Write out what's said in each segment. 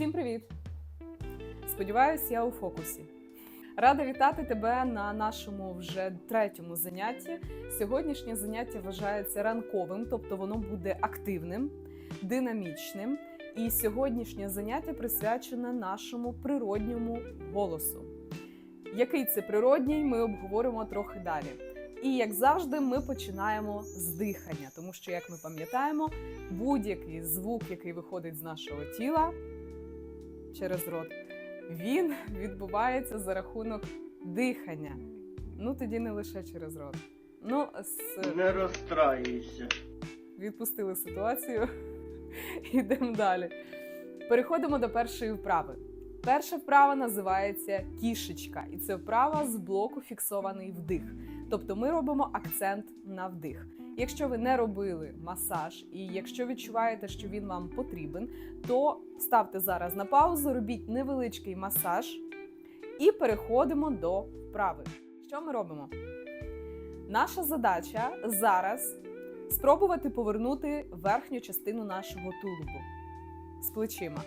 Всім привіт! Сподіваюсь, я у фокусі. Рада вітати тебе на нашому вже третьому занятті. Сьогоднішнє заняття вважається ранковим, тобто воно буде активним, динамічним. І сьогоднішнє заняття присвячене нашому природньому голосу. Який це природній, ми обговоримо трохи далі. І як завжди, ми починаємо з дихання, тому що, як ми пам'ятаємо, будь-який звук, який виходить з нашого тіла через рот, він відбувається за рахунок дихання. Ну тоді не лише через рот. Ну, з... Не розстраюйся. відпустили ситуацію. Йдемо далі. Переходимо до першої вправи. Перша вправа називається кішечка, і це вправа з блоку фіксований вдих. Тобто ми робимо акцент на вдих. Якщо ви не робили масаж, і якщо відчуваєте, що він вам потрібен, то ставте зараз на паузу, робіть невеличкий масаж і переходимо до вправи. Що ми робимо? Наша задача зараз спробувати повернути верхню частину нашого тулубу з плечима.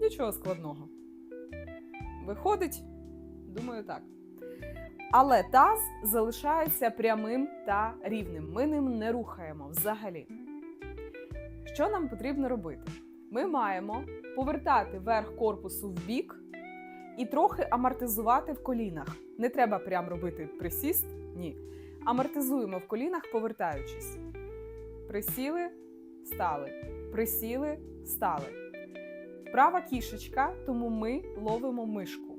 Нічого складного. Виходить, думаю, так. Але таз залишається прямим та рівним. Ми ним не рухаємо взагалі. Що нам потрібно робити? Ми маємо повертати верх корпусу в бік і трохи амортизувати в колінах. Не треба прям робити присіст, ні. Амортизуємо в колінах, повертаючись. Присіли, стали. Присіли, стали. Права кішечка, тому ми ловимо мишку.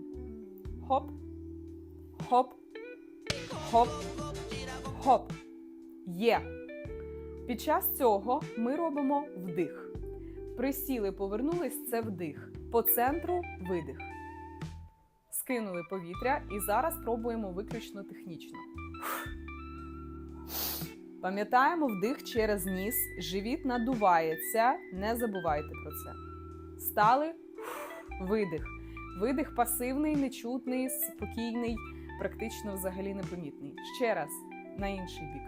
Хоп, хоп, хоп, хоп. Є. Під час цього ми робимо вдих. Присіли, повернулись це вдих. По центру видих. Скинули повітря і зараз пробуємо виключно технічно. Пам'ятаємо вдих через ніс, живіт надувається, не забувайте про це. Стали видих. Видих пасивний, нечутний, спокійний, практично взагалі непомітний. Ще раз на інший бік.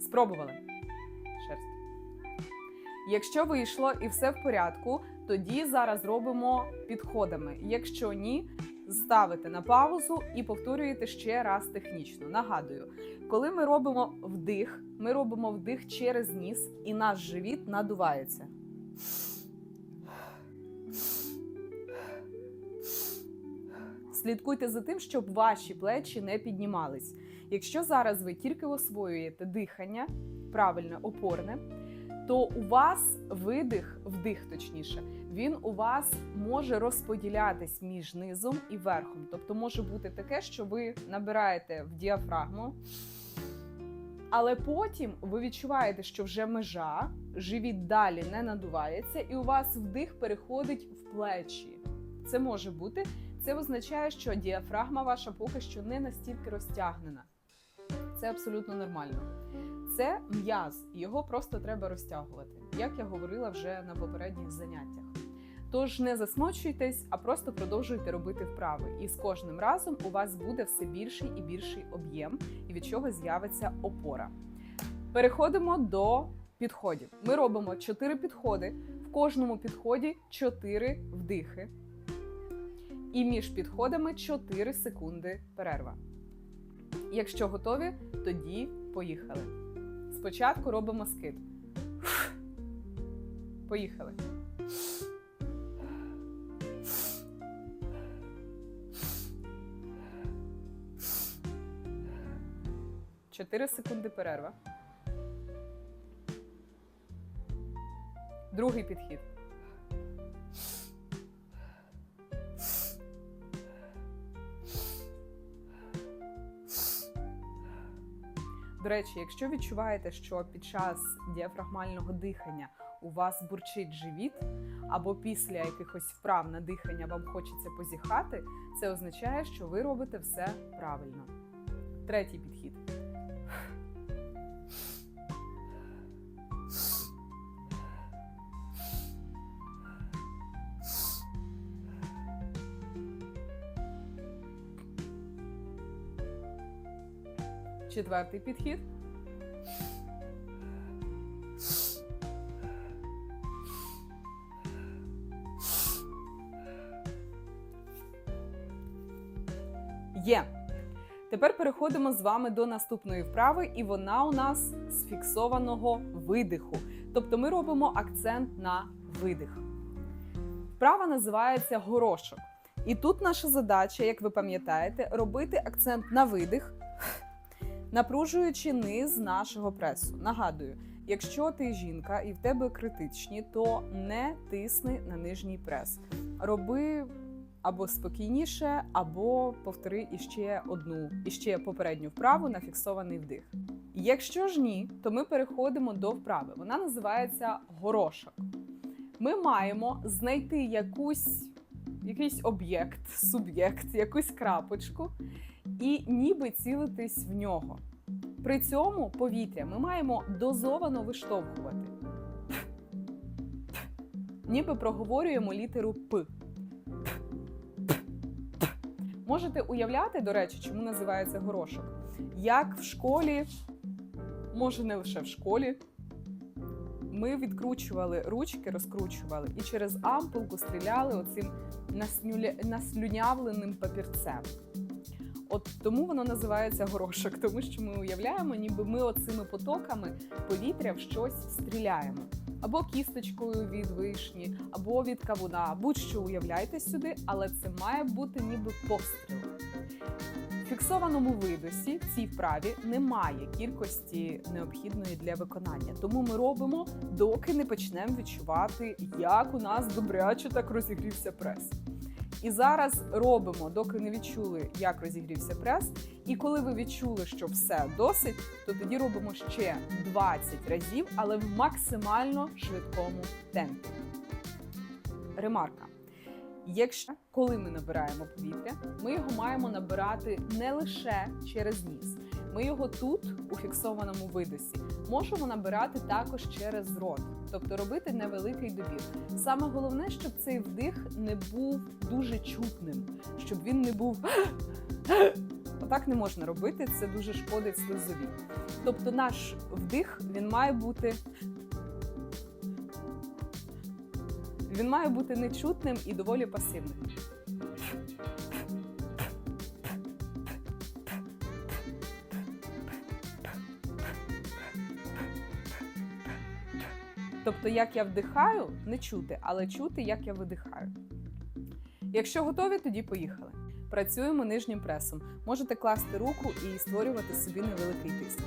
Спробували. Шерсть. Якщо вийшло і все в порядку, тоді зараз робимо підходами. Якщо ні, ставите на паузу і повторюєте ще раз технічно. Нагадую, коли ми робимо вдих, ми робимо вдих через ніс, і наш живіт надувається. Слідкуйте за тим, щоб ваші плечі не піднімались. Якщо зараз ви тільки освоюєте дихання, правильне, опорне, то у вас видих, вдих точніше, він у вас може розподілятись між низом і верхом. Тобто може бути таке, що ви набираєте в діафрагму, але потім ви відчуваєте, що вже межа, живіт далі не надувається, і у вас вдих переходить в плечі. Це може бути. Це означає, що діафрагма ваша поки що не настільки розтягнена. Це абсолютно нормально. Це м'яз, його просто треба розтягувати, як я говорила вже на попередніх заняттях. Тож не засмочуйтесь, а просто продовжуйте робити вправи. І з кожним разом у вас буде все більший і більший об'єм, і від чого з'явиться опора. Переходимо до підходів. Ми робимо 4 підходи. В кожному підході 4 вдихи. І між підходами 4 секунди перерва. Якщо готові, тоді поїхали. Спочатку робимо скид. Поїхали. Чотири секунди перерва. Другий підхід. До речі, якщо відчуваєте, що під час діафрагмального дихання у вас бурчить живіт, або після якихось вправ на дихання вам хочеться позіхати, це означає, що ви робите все правильно. Третій підхід. Четвертий підхід. Є. Тепер переходимо з вами до наступної вправи, і вона у нас з фіксованого видиху. Тобто ми робимо акцент на видих. Вправа називається горошок. І тут наша задача, як ви пам'ятаєте, робити акцент на видих, напружуючи низ нашого пресу. Нагадую, якщо ти жінка і в тебе критичні, то не тисни на нижній прес. Роби або спокійніше, або повтори іще одну, іще попередню вправу на фіксований вдих. Якщо ж ні, то ми переходимо до вправи. Вона називається горошок. Ми маємо знайти якусь, якийсь об'єкт, суб'єкт, якусь крапочку і ніби цілитись в нього. При цьому повітря ми маємо дозовано виштовхувати. Ніби проговорюємо літеру П. Можете уявляти, до речі, чому називається горошок? Як в школі, може не лише в школі, ми відкручували ручки, розкручували і через ампулку стріляли оцим наслюнявленим папірцем. От тому воно називається горошок, тому що ми уявляємо, ніби ми оцими потоками повітря в щось стріляємо. Або кісточкою від вишні, або від кавуна. Будь-що уявляйте сюди, але це має бути ніби постріл. В фіксованому видосі в цій вправі немає кількості необхідної для виконання. Тому ми робимо, доки не почнемо відчувати, як у нас добряче так розігрівся прес. І зараз робимо, доки не відчули, як розігрівся прес. І коли ви відчули, що все досить, то тоді робимо ще 20 разів, але в максимально швидкому темпі. Ремарка. Якщо коли ми набираємо повітря, ми його маємо набирати не лише через ніс. Ми його тут, у фіксованому видосі, можемо набирати також через рот, тобто робити невеликий добір. Саме головне, щоб цей вдих не був дуже чутним, щоб він не був. Отак не можна робити, це дуже шкодить слизові. Тобто наш вдих він має бути. Він має бути нечутним і доволі пасивним. Тобто, як я вдихаю, не чути, але чути, як я видихаю. Якщо готові, тоді поїхали. Працюємо нижнім пресом. Можете класти руку і створювати собі невеликий тиск.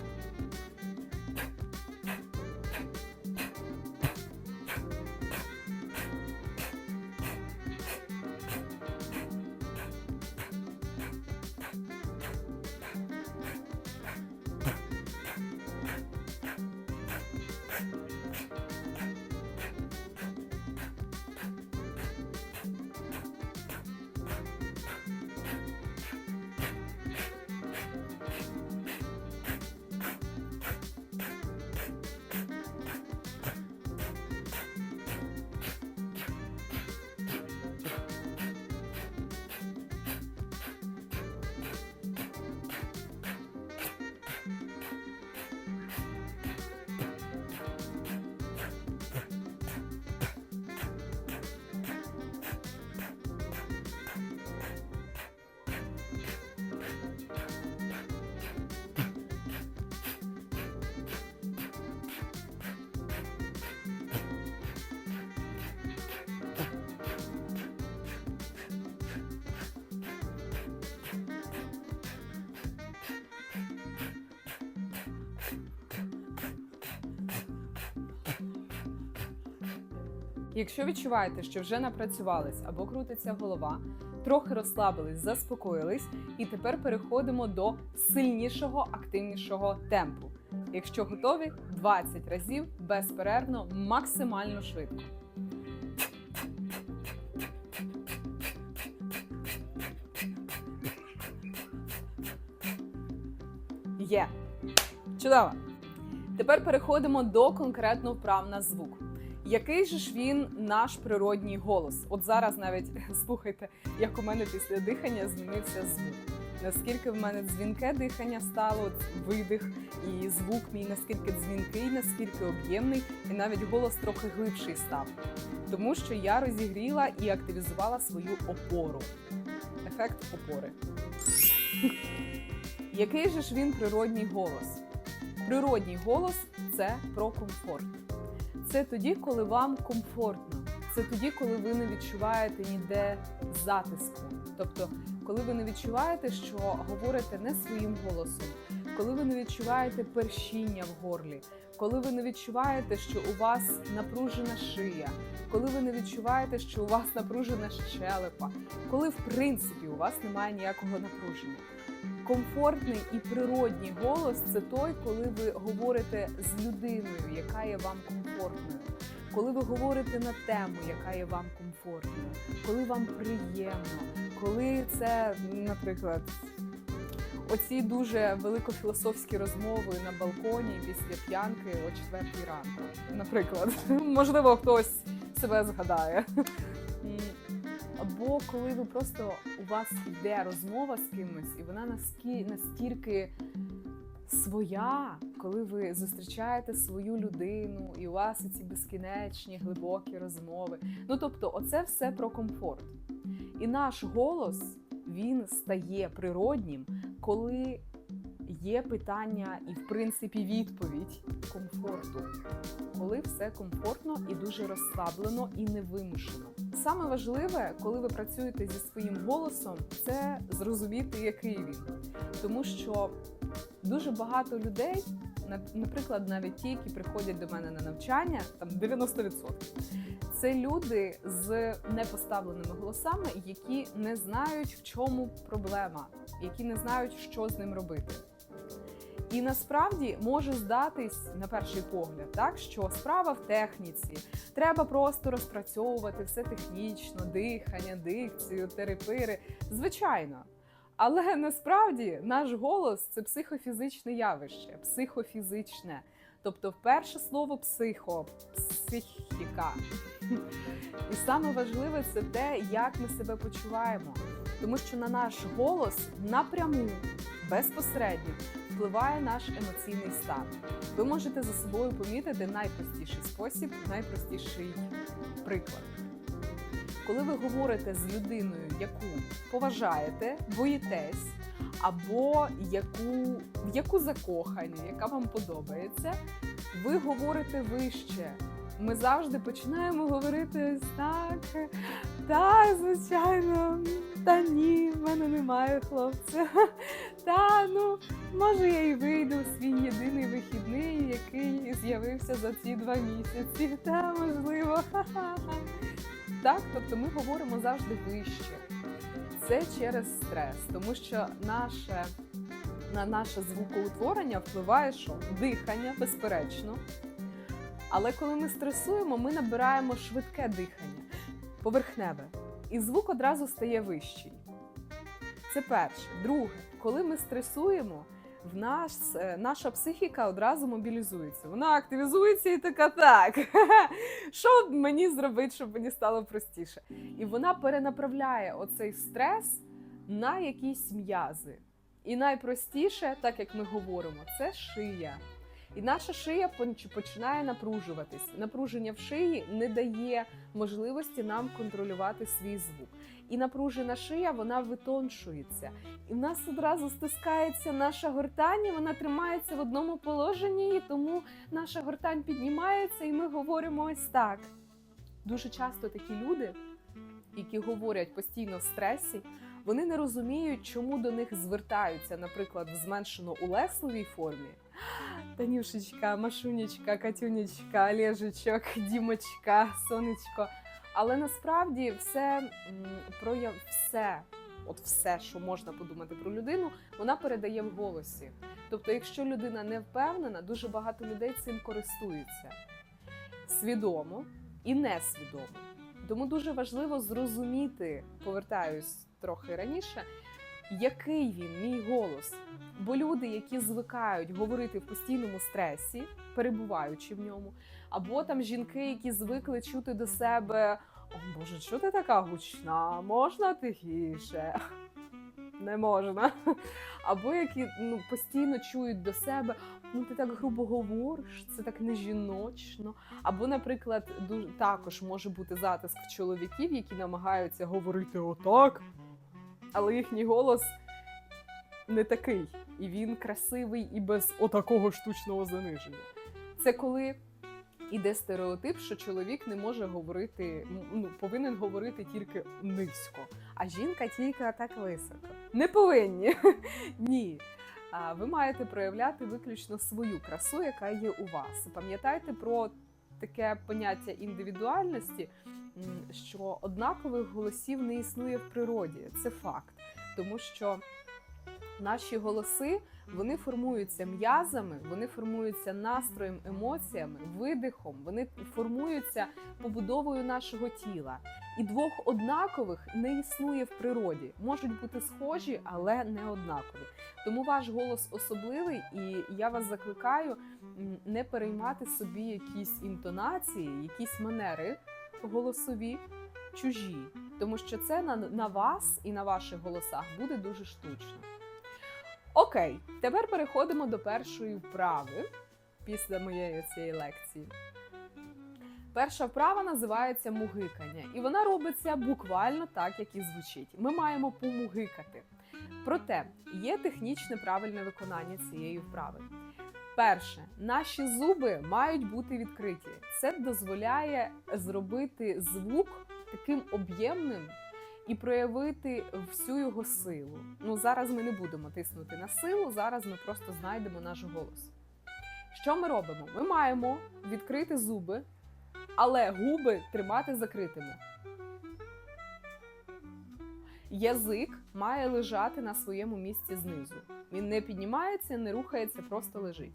Якщо відчуваєте, що вже напрацювались або крутиться голова, трохи розслабились, заспокоїлись, і тепер переходимо до сильнішого, активнішого темпу. Якщо готові, 20 разів безперервно, максимально швидко. Є. Чудово. Тепер переходимо до конкретно вправ на звук. Який же ж він наш природній голос? От зараз навіть слухайте, як у мене після дихання змінився звук. наскільки в мене дзвінке дихання стало, видих, і звук мій наскільки дзвінкий, наскільки об'ємний, і навіть голос трохи глибший став. Тому що я розігріла і активізувала свою опору. Ефект опори. Який же ж він природній голос? Природній голос це про комфорт. Це тоді, коли вам комфортно. Це тоді, коли ви не відчуваєте ніде затиску. Тобто, коли ви не відчуваєте, що говорите не своїм голосом, коли ви не відчуваєте першіння в горлі, коли ви не відчуваєте, що у вас напружена шия, коли ви не відчуваєте, що у вас напружена щелепа, коли в принципі у вас немає ніякого напруження. Комфортний і природній голос це той, коли ви говорите з людиною, яка є вам комфортною, коли ви говорите на тему, яка є вам комфортною, коли вам приємно, коли це, наприклад, оці дуже великофілософські розмови на балконі після п'янки о четвертій ранку. Наприклад, можливо, хтось себе згадає. Або коли ви просто у вас йде розмова з кимось, і вона настільки своя, коли ви зустрічаєте свою людину, і у вас ці безкінечні глибокі розмови. Ну тобто, оце все про комфорт. І наш голос він стає природнім, коли є питання і, в принципі, відповідь комфорту, коли все комфортно і дуже розслаблено і невимушено. Саме важливе, коли ви працюєте зі своїм голосом, це зрозуміти, який він. Тому що дуже багато людей, наприклад, навіть ті, які приходять до мене на навчання, там 90%, це люди з непоставленими голосами, які не знають, в чому проблема, які не знають, що з ним робити. І насправді може здатись на перший погляд, так що справа в техніці, треба просто розпрацьовувати все технічно, дихання, дикцію, терепири. Звичайно. Але насправді наш голос це психофізичне явище, психофізичне. Тобто, перше слово психо, психіка. І саме важливе це те, як ми себе почуваємо. Тому що на наш голос напряму, безпосередньо впливає наш емоційний стан. Ви можете за собою помітити найпростіший спосіб, найпростіший приклад. Коли ви говорите з людиною, яку поважаєте, боїтесь, або яку, в яку закохані, яка вам подобається, ви говорите вище. Ми завжди починаємо говорити так. Так, звичайно, та ні, в мене немає хлопця. Та ну, може, я й вийду в свій єдиний вихідний, який з'явився за ці два місяці. Та можливо. Так, тобто ми говоримо завжди вище. Це через стрес, тому що наше, на наше звукоутворення впливає що? Дихання, безперечно. Але коли ми стресуємо, ми набираємо швидке дихання, поверхневе, і звук одразу стає вищий. Це перше. Друге, коли ми стресуємо, в нас, е, наша психіка одразу мобілізується. Вона активізується і така так. Що мені зробити, щоб мені стало простіше? І вона перенаправляє оцей стрес на якісь м'язи. І найпростіше, так як ми говоримо, це шия. І наша шия починає напружуватись. Напруження в шиї не дає можливості нам контролювати свій звук. І напружена шия вона витоншується. І в нас одразу стискається наша гортань, і вона тримається в одному положенні, і тому наша гортань піднімається, і ми говоримо ось так. Дуже часто такі люди, які говорять постійно в стресі, вони не розуміють, чому до них звертаються, наприклад, в зменшено улесливій формі. Танюшечка, Машунечка, Катюнечка, Олежечок, Дімочка, Сонечко. Але насправді все прояв все, от все, що можна подумати про людину, вона передає в голосі. Тобто, якщо людина не впевнена, дуже багато людей цим користуються свідомо і несвідомо. Тому дуже важливо зрозуміти, повертаюсь трохи раніше, який він, мій голос. Бо люди, які звикають говорити в постійному стресі, перебуваючи в ньому, або там жінки, які звикли чути до себе: О Боже, що ти така гучна? Можна тихіше? Не можна. Або які ну, постійно чують до себе, ну ти так грубо говориш, це так не жіночно. Або, наприклад, дуже також може бути затиск чоловіків, які намагаються говорити отак, але їхній голос не такий, і він красивий і без отакого штучного заниження. Це коли іде стереотип, що чоловік не може говорити, ну повинен говорити тільки низько, а жінка тільки так високо. Не повинні. Ні. Ви маєте проявляти виключно свою красу, яка є у вас. Пам'ятайте про таке поняття індивідуальності, що однакових голосів не існує в природі. Це факт, тому що наші голоси вони формуються м'язами, вони формуються настроєм, емоціями, видихом, вони формуються побудовою нашого тіла. І двох однакових не існує в природі. Можуть бути схожі, але не однакові. Тому ваш голос особливий, і я вас закликаю не переймати собі якісь інтонації, якісь манери голосові чужі, тому що це на, на вас і на ваших голосах буде дуже штучно. Окей, тепер переходимо до першої вправи після моєї цієї лекції. Перша вправа називається мугикання, і вона робиться буквально так, як і звучить. Ми маємо помугикати. Проте є технічне правильне виконання цієї вправи. Перше, наші зуби мають бути відкриті. Це дозволяє зробити звук таким об'ємним і проявити всю його силу. Ну зараз ми не будемо тиснути на силу, зараз ми просто знайдемо наш голос. Що ми робимо? Ми маємо відкрити зуби, але губи тримати закритими. Язик має лежати на своєму місці знизу. Він не піднімається, не рухається, просто лежить.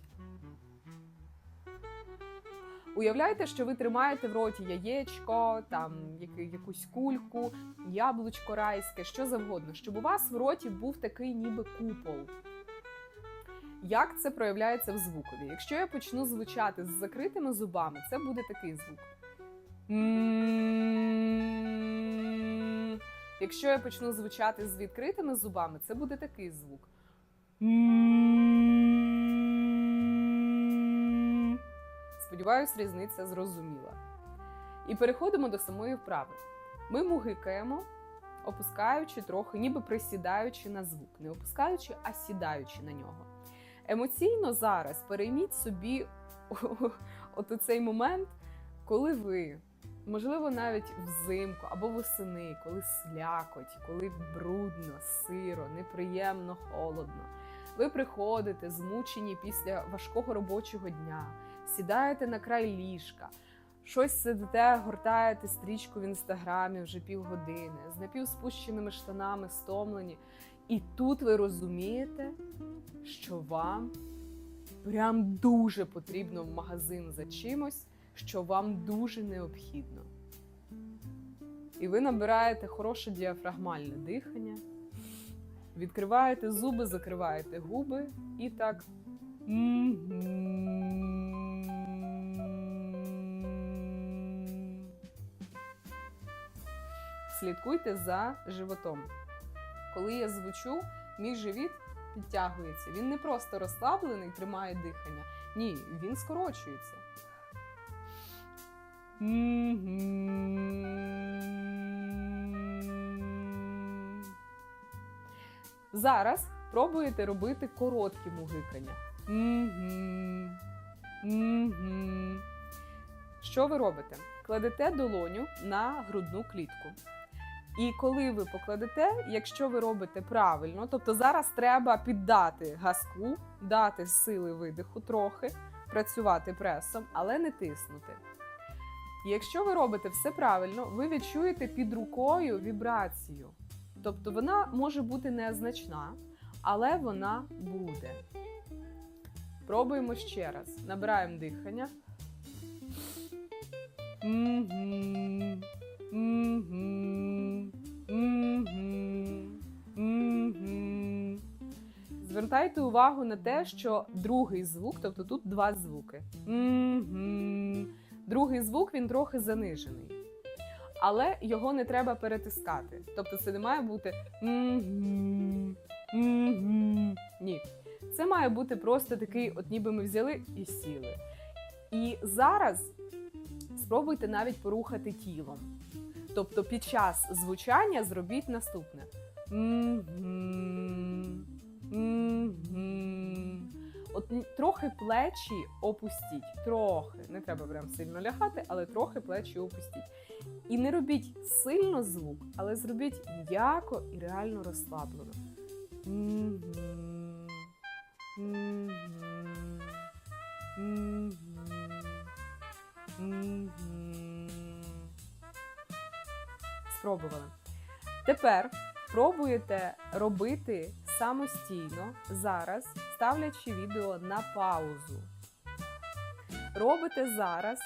Уявляйте, що ви тримаєте в роті яєчко, там яку- якусь кульку, яблучко райське, що завгодно, щоб у вас в роті був такий ніби купол. Як це проявляється в звукові? Якщо я почну звучати з закритими зубами, це буде такий звук. Якщо я почну звучати з відкритими зубами, це буде такий звук. Сподіваюсь, різниця зрозуміла. І переходимо до самої вправи. Ми мугикаємо, опускаючи трохи, ніби присідаючи на звук, не опускаючи, а сідаючи на нього. Емоційно зараз перейміть собі от цей момент, коли ви, можливо, навіть взимку або восени, коли слякоть, коли брудно, сиро, неприємно, холодно. Ви приходите змучені після важкого робочого дня, сідаєте на край ліжка, щось сидите, гортаєте стрічку в інстаграмі вже півгодини, з напівспущеними штанами, стомлені. І тут ви розумієте, що вам прям дуже потрібно в магазин за чимось, що вам дуже необхідно. І ви набираєте хороше діафрагмальне дихання, відкриваєте зуби, закриваєте губи і так. Слідкуйте за животом. Коли я звучу, мій живіт підтягується. Він не просто розслаблений, тримає дихання. Ні, він скорочується. Зараз пробуєте робити короткі мугикання. Що ви робите? Кладете долоню на грудну клітку. І коли ви покладете, якщо ви робите правильно, тобто зараз треба піддати газку, дати сили видиху трохи, працювати пресом, але не тиснути. Якщо ви робите все правильно, ви відчуєте під рукою вібрацію. Тобто вона може бути незначна, але вона буде. Пробуємо ще раз. Набираємо дихання. Мгм. Мгм. Звертайте увагу на те, що другий звук, тобто тут два звуки. Другий звук він трохи занижений. Але його не треба перетискати. Тобто це не має бути. мгм. має бути просто такий, от ніби ми взяли і сіли. І зараз спробуйте навіть порухати тілом. Тобто під час звучання зробіть наступне. От трохи плечі опустіть. Трохи. Не треба прям сильно лягати, але трохи плечі опустіть. І не робіть сильно звук, але зробіть м'яко і реально розслаблено. Спробували. Тепер пробуєте робити самостійно зараз, ставлячи відео на паузу. Робите зараз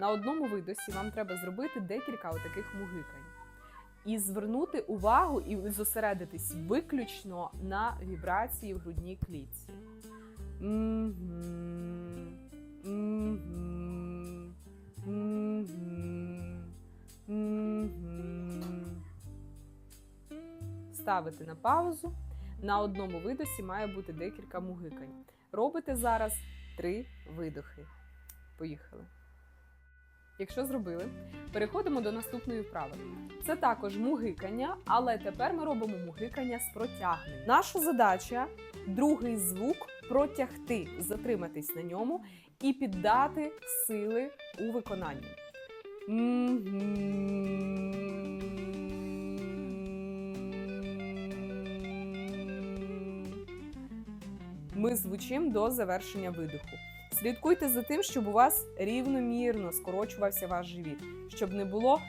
на одному видосі, вам треба зробити декілька отаких мугикань. І звернути увагу і зосередитись виключно на вібрації в грудній клітці. Ставити на паузу. На одному видосі має бути декілька мугикань. Робите зараз три видохи. Поїхали. Якщо зробили, переходимо до наступної вправи. Це також мугикання, але тепер ми робимо мугикання з протягненням. Наша задача другий звук протягти, затриматись на ньому і піддати сили у виконанні. Ми звучимо до завершення видиху. Слідкуйте за тим, щоб у вас рівномірно скорочувався ваш живіт, щоб не було.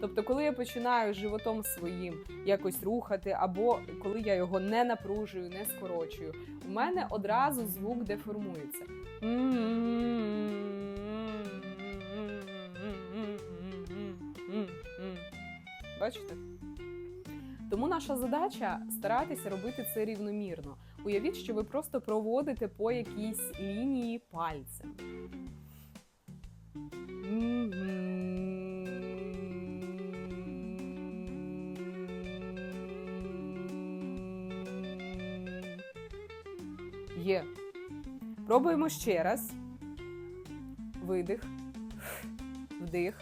Тобто, коли я починаю животом своїм якось рухати, або коли я його не напружую, не скорочую, у мене одразу звук деформується. Бачите? Тому наша задача старатися робити це рівномірно. Уявіть, що ви просто проводите по якійсь лінії пальцем. Є. Пробуємо ще раз. Видих. Вдих.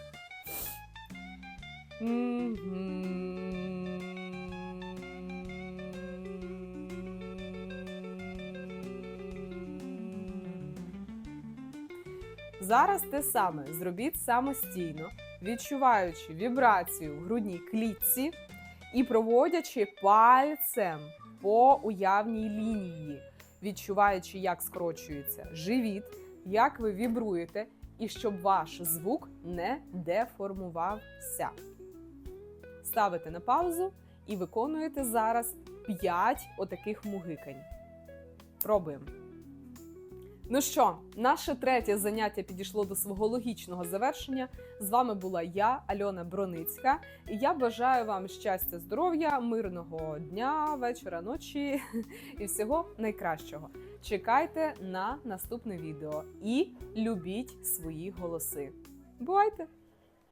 Зараз те саме зробіть самостійно, відчуваючи вібрацію в грудній клітці і проводячи пальцем по уявній лінії, відчуваючи, як скорочується живіт, як ви вібруєте, і щоб ваш звук не деформувався. Ставите на паузу і виконуєте зараз 5 отаких мугикань. Пробуємо. Ну що, наше третє заняття підійшло до свого логічного завершення. З вами була я, Альона Броницька, і я бажаю вам щастя, здоров'я, мирного дня, вечора, ночі і всього найкращого. Чекайте на наступне відео і любіть свої голоси. Бувайте!